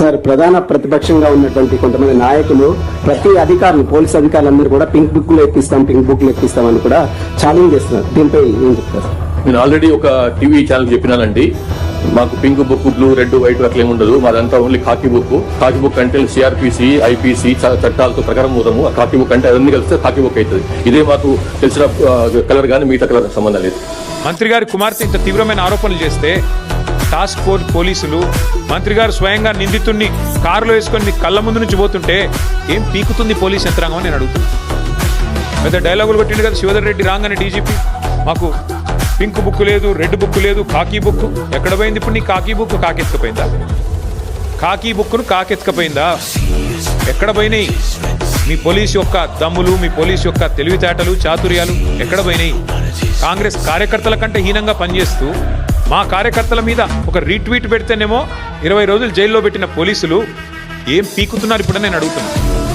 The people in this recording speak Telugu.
సార్ ప్రధాన ప్రతిపక్షంగా ఉన్నటువంటి కొంతమంది నాయకులు ప్రతి అధికారులు పోలీస్ అధికారులందరూ కూడా పింక్ బుక్లో ఎక్కిస్తాం పింక్ బుక్లో ఎక్కిస్తాం అని కూడా ఛాలెంజ్ చేస్తున్నారు. దీనిపై ఏం చెప్తారు? నేను ఆల్రెడీ ఒక టీవీ ఛానల్ చెప్పినానండి. మాకు pink book blue red white అట్లా ఏమి ఉండదు. మాదంతా only khaki book khaki book అంటే సిఆర్పిసి ఐపీసీ చట్టాలతో ప్రకారం పోతాము. ఆ కాకి బుక్ అంటే అవన్నీ కలిస్తే కాకి బుక్ అవుతుంది ఇదే మాకు తెలిసిన కలర్ కానీ మిగతా కలర్ సంబంధం లేదు. మంత్రి గారి కుమార్తె ఇంత తీవ్రమైన ఆరోపణలు చేస్తే టాస్క్ ఫోర్స్ పోలీసులు మంత్రి గారు స్వయంగా నిందితుడిని కారులో వేసుకొని మీ కళ్ళ ముందు నుంచి పోతుంటే ఏం పీకుతుంది పోలీస్ యంత్రాంగం అని నేను అడుగుతున్నాను పెద్ద డైలాగులు కొట్టిండు కదా శివధర్ రెడ్డి రాగానే డీజీపీ. మాకు పింక్ బుక్ లేదు రెడ్ బుక్ లేదు కాకీ బుక్. ఎక్కడ పోయింది ఇప్పుడు నీ కాకీ బుక్? కాకెత్తుకపోయిందా? కాకీ బుక్ను కాకెత్తుకపోయిందా? ఎక్కడ పోయినాయి? మీ పోలీస్ యొక్క దమ్ములు మీ పోలీస్ యొక్క తెలివితేటలు చాతుర్యాలు ఎక్కడ పోయినాయి? కాంగ్రెస్ కార్యకర్తల కంటే హీనంగా పనిచేస్తూ మా కార్యకర్తల మీద ఒక రీట్వీట్ పెడితేనేమో ఇరవై రోజులు జైల్లో పెట్టిన పోలీసులు ఏం పీకుతున్నారు ఇప్పుడు నేను అడుగుతున్నాను